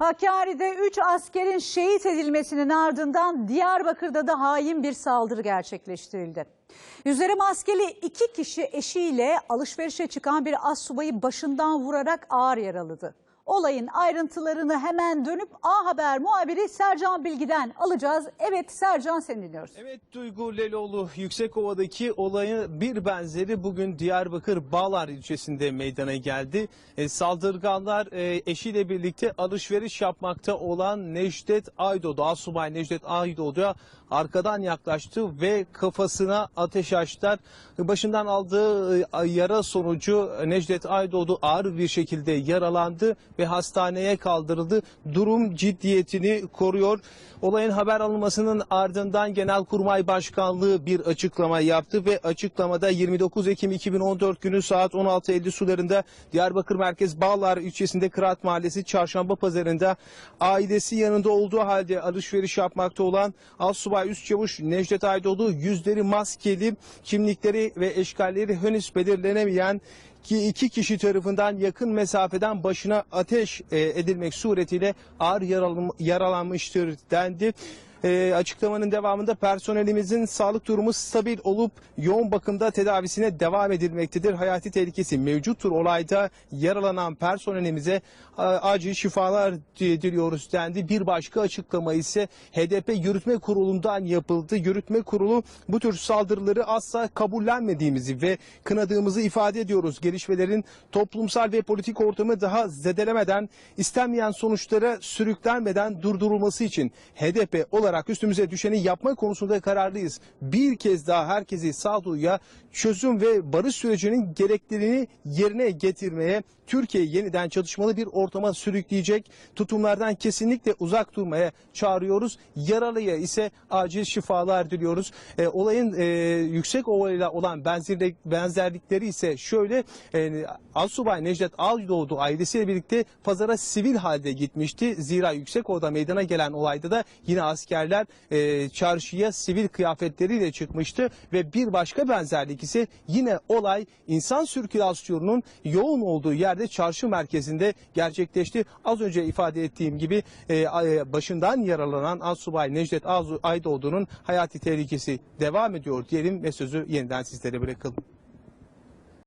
Hakkari'de 3 askerin şehit edilmesinin ardından Diyarbakır'da da hain bir saldırı gerçekleştirildi. Yüzleri maskeli iki kişi eşiyle alışverişe çıkan bir assubayı başından vurarak ağır yaraladı. Olayın ayrıntılarını hemen dönüp A Haber muhabiri Sercan Bilgi'den alacağız. Evet Sercan seni dinliyoruz. Evet Duygu Leloğlu Yüksekova'daki olayın bir benzeri bugün Diyarbakır Bağlar ilçesinde meydana geldi. E, saldırganlar e, eşiyle birlikte alışveriş yapmakta olan Necdet Aydoğdu, Asubay Necdet Aydoğdu'ya arkadan yaklaştı ve kafasına ateş açtılar. Başından aldığı e, yara sonucu Necdet Aydoğdu ağır bir şekilde yaralandı ve hastaneye kaldırıldı. Durum ciddiyetini koruyor. Olayın haber alınmasının ardından Genelkurmay Başkanlığı bir açıklama yaptı ve açıklamada 29 Ekim 2014 günü saat 16.50 sularında Diyarbakır Merkez Bağlar ilçesinde Kıraat Mahallesi Çarşamba Pazarında ailesi yanında olduğu halde alışveriş yapmakta olan Assubay Üst Çavuş Necdet Aydoğdu yüzleri maskeli, kimlikleri ve eşkalleri henüz belirlenemeyen ki iki kişi tarafından yakın mesafeden başına ateş e, edilmek suretiyle ağır yaralan- yaralanmıştır dendi. E, açıklamanın devamında personelimizin sağlık durumu stabil olup yoğun bakımda tedavisine devam edilmektedir. Hayati tehlikesi mevcuttur olayda yaralanan personelimize a, acil şifalar diliyoruz dendi. Bir başka açıklama ise HDP Yürütme Kurulu'ndan yapıldı. Yürütme Kurulu bu tür saldırıları asla kabullenmediğimizi ve kınadığımızı ifade ediyoruz. Gelişmelerin toplumsal ve politik ortamı daha zedelemeden, istenmeyen sonuçlara sürüklenmeden durdurulması için HDP olarak üstümüze düşeni yapma konusunda kararlıyız. Bir kez daha herkesi sağduyuya çözüm ve barış sürecinin gereklerini yerine getirmeye, Türkiye yeniden çatışmalı bir ortama sürükleyecek tutumlardan kesinlikle uzak durmaya çağırıyoruz. Yaralıya ise acil şifalar diliyoruz. E, olayın e, yüksek ovayla olan benzerlik, benzerlikleri ise şöyle e, Asubay Necdet Aldoğdu ailesiyle birlikte pazara sivil halde gitmişti. Zira yüksek ovada meydana gelen olayda da yine askerler e, çarşıya sivil kıyafetleriyle çıkmıştı ve bir başka benzerlik ise yine olay insan sirkülasyonunun yoğun olduğu yerde çarşı merkezinde gerçekleşti. Az önce ifade ettiğim gibi e, e, başından yaralanan Asubay Necdet Aydoğdu'nun hayati tehlikesi devam ediyor diyelim ve sözü yeniden sizlere bırakalım.